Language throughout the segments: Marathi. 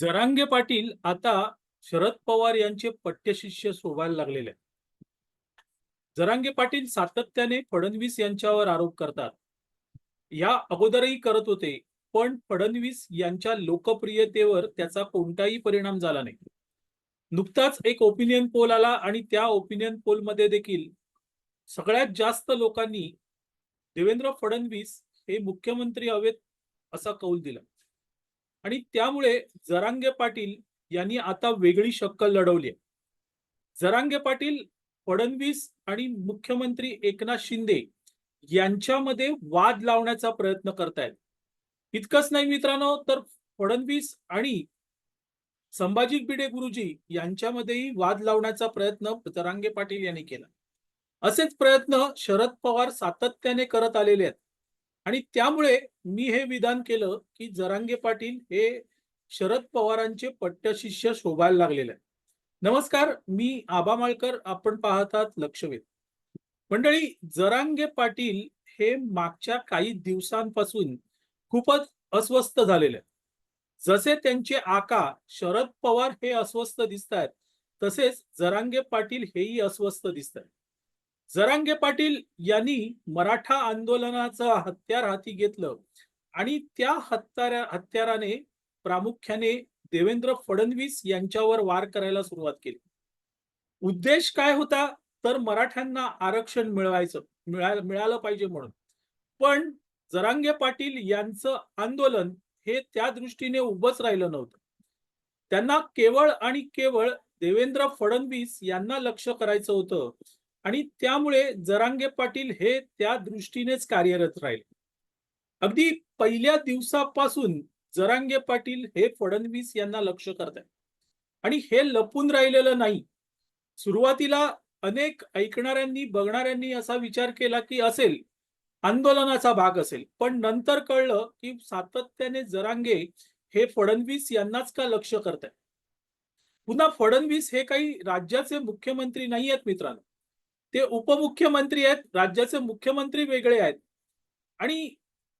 जरांगे पाटील आता शरद पवार यांचे पट्टशिष्य शोभायला लागलेले जरांगे पाटील सातत्याने फडणवीस यांच्यावर आरोप करतात. या अगोदरही करत होते पण फडणवीस यांच्या लोकप्रियतेवर त्याचा कोणताही परिणाम झाला नाही. नुकताच एक ओपिनियन पोल आला आणि त्या ओपिनियन पोलमध्ये देखील सगळ्यात जास्त लोकांनी देवेंद्र फडणवीस हे मुख्यमंत्री हवेत असा कौल दिला. आणि त्यामुळे जरांगे पाटील यांनी आता वेगळी शक्कल लढवली आहे. जरांगे पाटील फडणवीस आणि मुख्यमंत्री एकनाथ शिंदे यांच्यामध्ये वाद लावण्याचा प्रयत्न करतायत. इतकंच नाही मित्रांनो तर फडणवीस आणि संभाजी भिडे गुरुजी यांच्यामध्येही वाद लावण्याचा प्रयत्न जरांगे पाटील यांनी केला. असेच प्रयत्न शरद पवार सातत्याने करत आलेले आहेत. आणि त्यामुळे मी हे विधान केलं की जरांगे पाटील हे शरद पवारांचे पट्टशिष्य शोभायला लागलेले आहे नमस्कार मी आबा माळकर आपण पाहतात लक्षवेध. मंडळी जरांगे पाटील हे मागच्या काही दिवसांपासून खूपच अस्वस्थ झालेले जसे त्यांचे आका शरद पवार हे अस्वस्थ दिसत आहेत तसेच जरांगे पाटील हेही अस्वस्थ दिसत आहेत जरांगे पाटील यांनी मराठा आंदोलनाचं हत्यार हाती घेतलं. आणि त्या हत्यारा हत्याराने प्रामुख्याने देवेंद्र फडणवीस यांच्यावर वार करायला सुरुवात केली. उद्देश काय होता? तर मराठ्यांना आरक्षण मिळवायचं मिळायला मिळालं पाहिजे म्हणून. पण जरांगे पाटील यांचं आंदोलन हे त्या दृष्टीने उभंच राहिलं नव्हतं. त्यांना केवळ आणि केवळ देवेंद्र फडणवीस यांना लक्ष करायचं होतं. आणि त्यामुळे जरांगे पाटील हे त्या दृष्टीनेच कार्यरत राहिले. अगदी पहिल्या दिवसापासून जरांगे पाटील हे फडणवीस यांना लक्ष करत आणि हे लपून राहिलेलं नाही. सुरुवातीला अनेक ऐकणाऱ्यांनी बघणाऱ्यांनी असा विचार केला की असेल आंदोलनाचा भाग असेल. पण नंतर कळलं की सातत्याने जरांगे हे फडणवीस यांनाच का लक्ष करत पुन्हा फडणवीस हे काही राज्याचे मुख्यमंत्री नाही आहेत मित्रांनो. ते उपमुख्यमंत्री आहेत राज्याचे मुख्यमंत्री वेगळे आहेत. आणि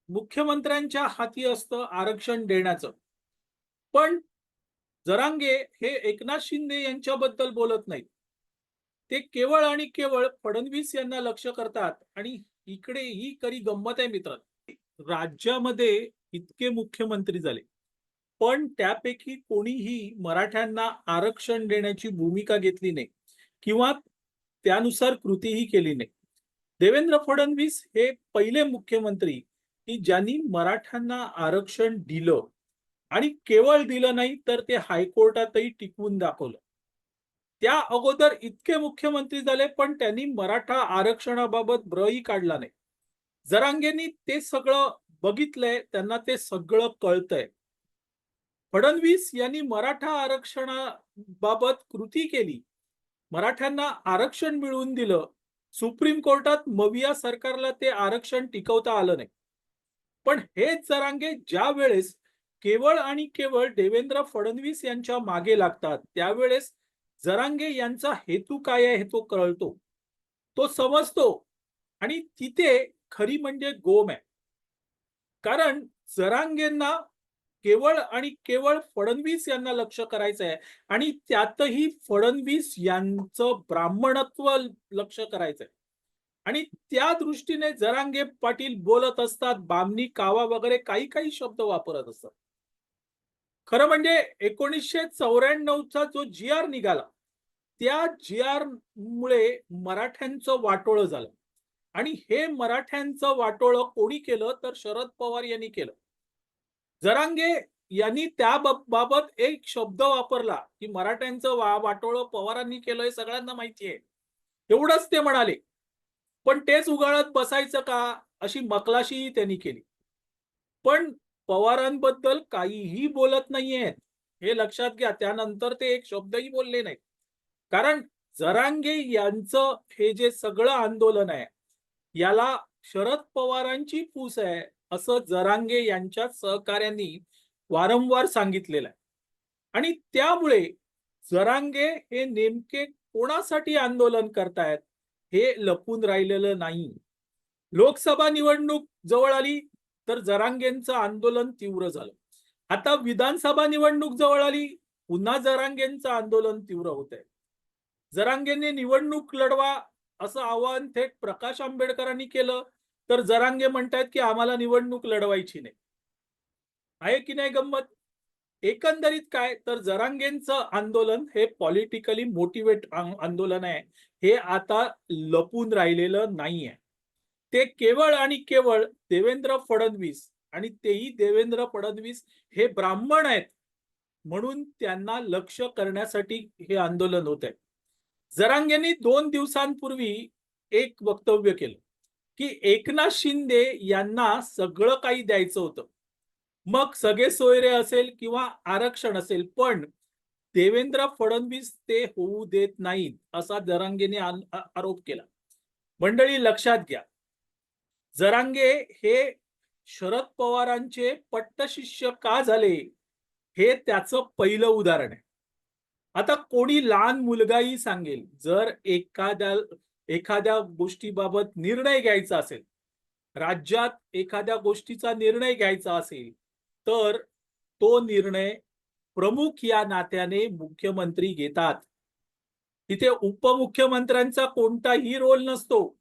मुख्यमंत्र्यांच्या हाती असतं आरक्षण देण्याचं. पण जरांगे हे एकनाथ शिंदे यांच्याबद्दल बोलत नाहीत. ते केवळ आणि केवळ फडणवीस यांना लक्ष करतात आणि इकडे ही खरी गंमत आहे मित्र राज्यामध्ये इतके मुख्यमंत्री झाले. पण त्यापैकी कोणीही मराठ्यांना आरक्षण देण्याची भूमिका घेतली नाही. किंवा त्यानुसार कृतीही केली नाही. देवेंद्र फडणवीस हे पहिले मुख्यमंत्री की ज्यांनी मराठ्यांना आरक्षण दिलं आणि केवळ दिलं नाही तर ते हायकोर्टातही टिकवून दाखवलं. त्या अगोदर इतके मुख्यमंत्री झाले पण त्यांनी मराठा आरक्षणाबाबत ब्रही काढला नाही. जरांगेंनी ते सगळं बघितलंय त्यांना ते सगळं कळतंय. फडणवीस यांनी मराठा आरक्षणाबाबत कृती केली. मराठ्यांना आरक्षण मिळवून दिलं सुप्रीम कोर्टात मविया सरकारला ते आरक्षण टिकवता आलं नाही. पण हेच जरांगे ज्या वेळेस केवळ आणि केवळ देवेंद्र फडणवीस यांच्या मागे लागतात त्यावेळेस जरांगे यांचा हेतू काय आहे हे तो कळतो. तो समजतो आणि तिथे खरी म्हणजे गोम आहे. कारण जरांगेंना केवळ आणि केवळ फडणवीस यांना लक्ष करायचं आहे आणि त्यातही फडणवीस यांचं ब्राह्मणत्व लक्ष करायचंय. आणि त्या दृष्टीने जरांगे पाटील बोलत असतात बामणी कावा वगैरे काही काही शब्द वापरत असतात. खरं म्हणजे एकोणीसशे चौऱ्याण्णवचा जो जी आर निघाला त्या जी आर मुळे मराठ्यांचं वाटोळं झालं. आणि हे मराठ्यांचं वाटोळं कोणी केलं तर शरद पवार यांनी केलं. जरांगे यांनी त्या बाबत एक शब्द वापरला की मराठ्यांचं वा वाटोळं पवारांनी केलं हे सगळ्यांना माहिती आहे एवढंच ते म्हणाले. पण तेच उगाळत बसायचं का? अशी मकलाशीही त्यांनी केली. पण पवारांबद्दल काहीही बोलत नाहीयेत हे लक्षात घ्या त्यानंतर ते एक शब्दही बोलले नाहीत. कारण जरांगे यांचं हे जे सगळं आंदोलन आहे याला शरद पवारांची फूस आहे. असं जरांगे यांच्या सहकार्यांनी वारंवार सांगितलेलं आहे. आणि त्यामुळे जरांगे हे नेमके कोणासाठी आंदोलन करतायत हे लपून राहिलेलं नाही. लोकसभा निवडणूक जवळ आली तर जरांगेंचं आंदोलन तीव्र झालं. आता विधानसभा निवडणूक जवळ आली पुन्हा जरांगेंचं आंदोलन तीव्र होत आहे जरांगेने निवडणूक लढवा असं आवाहन थेट प्रकाश आंबेडकरांनी केलं. तर जरांगे म्हणतायत की आम्हाला निवडणूक लढवायची नाही. आहे की नाही गंमत? एकंदरीत काय? तर जरांगेंचं आंदोलन हे पॉलिटिकली मोटिवेट आंदोलन आहे. हे आता लपून राहिलेलं नाही आहे ते केवळ आणि केवळ देवेंद्र फडणवीस आणि तेही देवेंद्र फडणवीस हे ब्राह्मण आहेत म्हणून त्यांना लक्ष करण्यासाठी हे आंदोलन होत आहे जरांगेंनी दोन दिवसांपूर्वी एक वक्तव्य केलं. की एकनाथ शिंदे यांना सगळं काही द्यायचं होतं. मग सगळे सोयरे असेल किंवा आरक्षण असेल पण देवेंद्र फडणवीस ते होऊ देत नाहीत असा जरांगेने आरोप केला. मंडळी लक्षात घ्या. जरांगे हे शरद पवारांचे पट्टशिष्य का झाले? हे त्याचं पहिलं उदाहरण आहे. आता कोणी लहान मुलगाही सांगेल जर एखाद्या एखाद्या गोष्टीबाबत निर्णय घ्यायचा असेल राज्यात एखाद्या गोष्टीचा निर्णय घ्यायचा असेल तर तो निर्णय प्रमुख या नात्याने मुख्यमंत्री घेतात. तिथे उपमुख्यमंत्र्यांचा कोणताही रोल नसतो.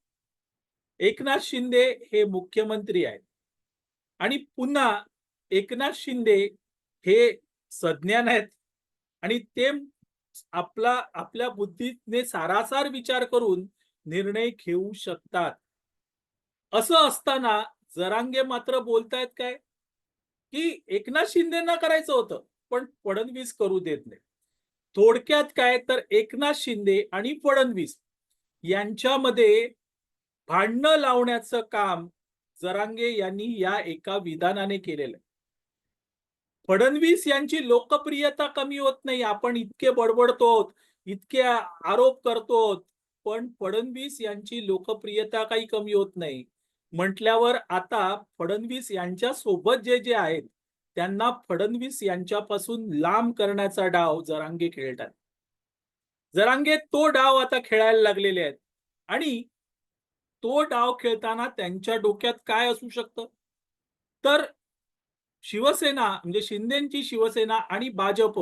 एकनाथ शिंदे हे मुख्यमंत्री आहेत. आणि पुन्हा एकनाथ शिंदे हे सज्ञान आहेत. आणि ते आपला आपल्या बुद्धीने सारासार विचार करून निर्णय घेऊ शकतात. असं असताना जरांगे मात्र बोलतायत काय? की एकनाथ शिंदेना करायचं होतं पण फडणवीस करू देत नाही थोडक्यात काय तर एकनाथ शिंदे आणि फडणवीस यांच्यामध्ये भांडणं लावण्याचं काम जरांगे यांनी या एका विधानाने केलेलं आहे. फडणवीस यांची लोकप्रियता कमी होत नाही. आपण इतके बडबडतो इतके आरोप करतो पण फडणवीस यांची लोकप्रियता काही कमी होत नाही. म्हटल्यावर आता फडणवीस यांच्या सोबत जे जे आहेत त्यांना फडणवीस यांच्यापासून लांब करण्याचा डाव जरांगे खेळतात. जरांगे तो डाव आता खेळायला लागलेले आहेत. आणि तो डाव खेळताना त्यांच्या डोक्यात काय असू शकतं? तर शिवसेना म्हणजे शिंदेची शिवसेना आणि भाजप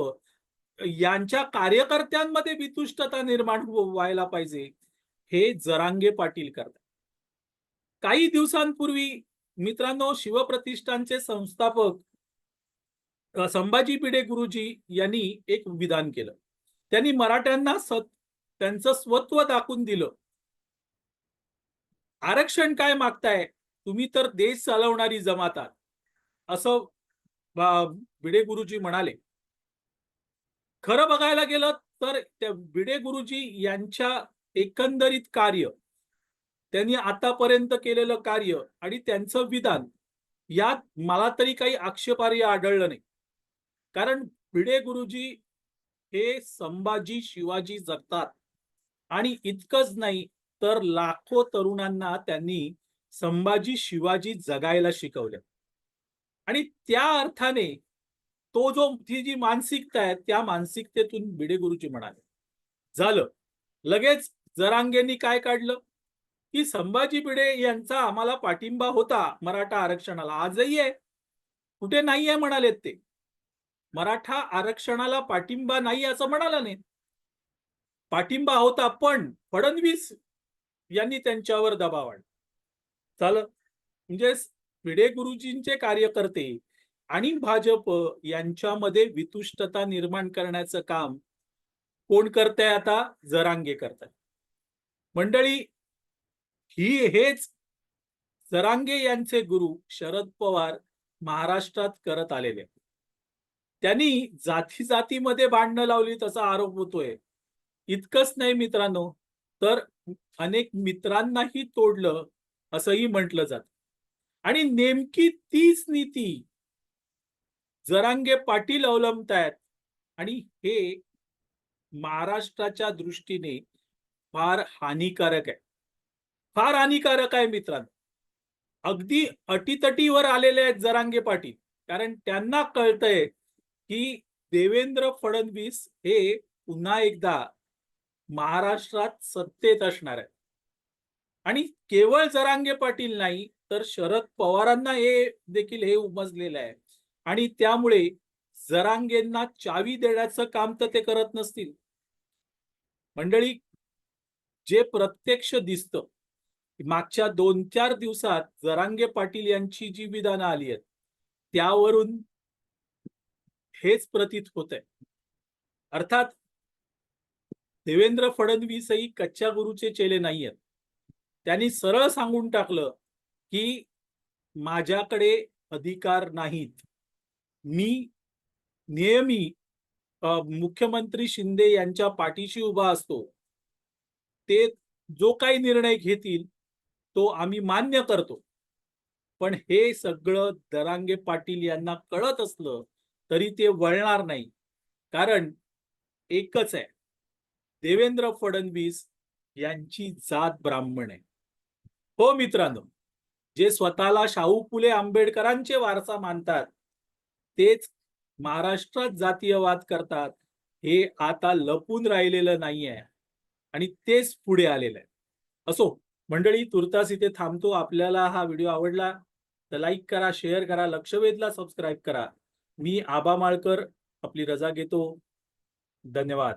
यांच्या कार्यकर्त्यांमध्ये वितुष्टता निर्माण व्हायला पाहिजे हे जरांगे पाटील करतात. काही दिवसांपूर्वी मित्रांनो शिवप्रतिष्ठानचे संस्थापक संभाजी पिढे गुरुजी यांनी एक विधान केलं. त्यांनी मराठ्यांना सत त्यांचं स्वत्व दाखवून दिलं. आरक्षण काय मागताय? तुम्ही तर देश चालवणारी जमात आहात. असं भिडे गुरुजी म्हणाले. खरं बघायला गेलं तर त्या भिडे गुरुजी यांच्या एकंदरीत कार्य त्यांनी आतापर्यंत केलेलं कार्य आणि त्यांचं विधान यात मला तरी काही आक्षेपार्ह आढळलं नाही. कारण भिडे गुरुजी हे संभाजी शिवाजी जगतात आणि इतकंच नाही तर लाखो तरुणांना त्यांनी संभाजी शिवाजी जगायला शिकवलं. आणि त्या अर्थाने तो जो ती जी मानसिकता आहे त्या मानसिकतेतून भिडे गुरुजी म्हणाले. झालं. लगेच जरांगेंनी काय काढलं? की संभाजी भिडे यांचा आम्हाला पाठिंबा होता मराठा आरक्षणाला. आजही आहे. कुठे नाही आहे म्हणालेत ते. मराठा आरक्षणाला पाठिंबा नाही असं म्हणाला नाही. पाठिंबा होता पण फडणवीस यांनी त्यांच्यावर दबाव आणला. झालं. म्हणजे भिडे गुरुजींचे कार्यकर्ते आणि भाजप यांच्यामध्ये वितुष्टता निर्माण करण्याचं काम कोण करतंय आता? जरांगे करताय मंडळी ही हेच जरांगे यांचे गुरु शरद पवार महाराष्ट्रात करत आलेले त्यांनी जाती जातीमध्ये भांडणं लावली तसा आरोप होतोय. इतकंच नाही मित्रांनो तर अनेक मित्रांनाही तोडलं असंही म्हटलं जात. आणि नेमकी तीच नीती जरांगे पाटील अवलंबतायत आणि हे महाराष्ट्राच्या दृष्टीने फार हानिकारक आहे. फार हानिकारक आहे मित्रांनो. अगदी अटीतटीवर आलेले आहेत जरांगे पाटील. कारण त्यांना कळतंय की देवेंद्र फडणवीस हे पुन्हा एकदा महाराष्ट्रात सत्तेत असणार आहे आणि केवळ जरांगे पाटील नाही तर शरद पवारांना हे देखील हे उमजलेलं आहे. आणि त्यामुळे जरांगेंना चावी देण्याचं काम तर ते करत नसतील. मंडळी जे प्रत्यक्ष दिसतं मागच्या दोन चार दिवसात जरांगे पाटील यांची जी विधानं आली आहेत त्यावरून हेच प्रतीत होत आहे अर्थात देवेंद्र फडणवीसही कच्च्या गुरुचे चेले नाही आहेत त्यांनी सरळ सांगून टाकलं की माझ्याकडे अधिकार नाहीत. मी नेहमी मुख्यमंत्री शिंदे यांच्या पाठीशी उभा असतो. ते जो काही निर्णय घेतील तो आम्ही मान्य करतो. पण हे सगळं दरांगे पाटील यांना कळत असलं तरी ते वळणार नाही. कारण एकच आहे. देवेंद्र फडणवीस यांची जात ब्राह्मण आहे. हो मित्रांनो जे स्वतःला शाहू फुले आंबेडकरांचे वारसा मानतात तेच महाराष्ट्रात जातीयवाद करतात हे आता लपून राहिलेलं नाहीये. आणि तेच पुढे आलेलं आहे असो मंडळी तुर्तास इथे थांबतो. आपल्याला हा व्हिडिओ आवडला तर लाईक करा शेअर करा लक्षवेधला सबस्क्राईब करा. मी आबा माळकर आपली रजा घेतो. धन्यवाद.